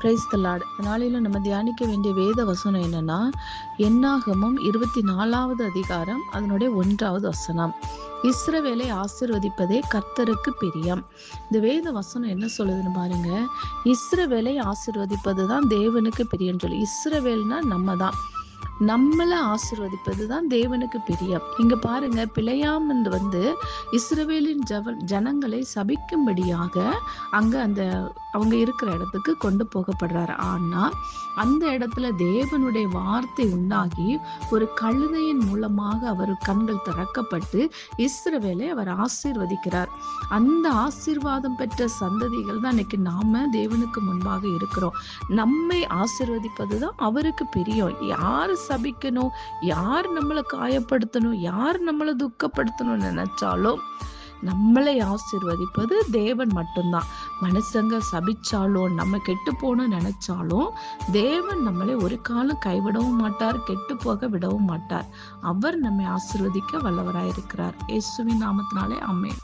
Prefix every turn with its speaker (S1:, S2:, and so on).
S1: Price தலாட் நாளிலும் நம்ம தியானிக்க வேண்டிய வேத வசனம் என்னன்னா என்னாகமும் இருபத்தி நாலாவது அதிகாரம் அதனுடைய ஒன்றாவது வசனம். இஸ்ரவேலை ஆசிர்வதிப்பதே கர்த்தருக்கு பிரியம். இந்த வேத வசனம் என்ன சொல்லுதுன்னு பாருங்க. இஸ்ரவேலை ஆசிர்வதிப்பது தான் தேவனுக்கு பிரியம் சொல்லி. இஸ்ரவேல்னா நம்ம தான் நம்மளை ஆசிர்வதிப்பது தான் தேவனுக்கு பிரியம். இங்க பாருங்க பிழையாமன் வந்து இஸ்ரவேலின் ஜவ ஜனங்களை சபிக்கும்படியாக அங்க அந்த அவங்க இருக்கிற இடத்துக்கு கொண்டு போகப்படுறாரு. ஆனால் அந்த இடத்துல தேவனுடைய வார்த்தை உண்டாகி ஒரு கழுதையின் மூலமாக அவர் கண்கள் திறக்கப்பட்டு இஸ்ரவேலை அவர் ஆசீர்வதிக்கிறார். அந்த ஆசீர்வாதம் பெற்ற சந்ததிகள் தான் இன்னைக்கு நாம தேவனுக்கு முன்பாக இருக்கிறோம். நம்மை ஆசீர்வதிப்பது தான் அவருக்கு பிரியம். யார் சபிக்கணும்? யார் நம்மளை காயப்படுத்தணும்? யார் நம்மளை துக்கப்படுத்தணும்னு நினைச்சாலும் நம்மளை ஆசிர்வதிப்பது தேவன் மட்டும்தான். மனுஷங்க சபிச்சாலும் நம்ம கெட்டு போகணும்னு நினைச்சாலும் தேவன் நம்மளை ஒரு காலம் கைவிடவும் மாட்டார் கெட்டு போக விடவும் மாட்டார். அவர் நம்மை ஆசிர்வதிக்க வல்லவராயிருக்கிறார். இயேசுவின் நாமத்தினாலே அம்மேன்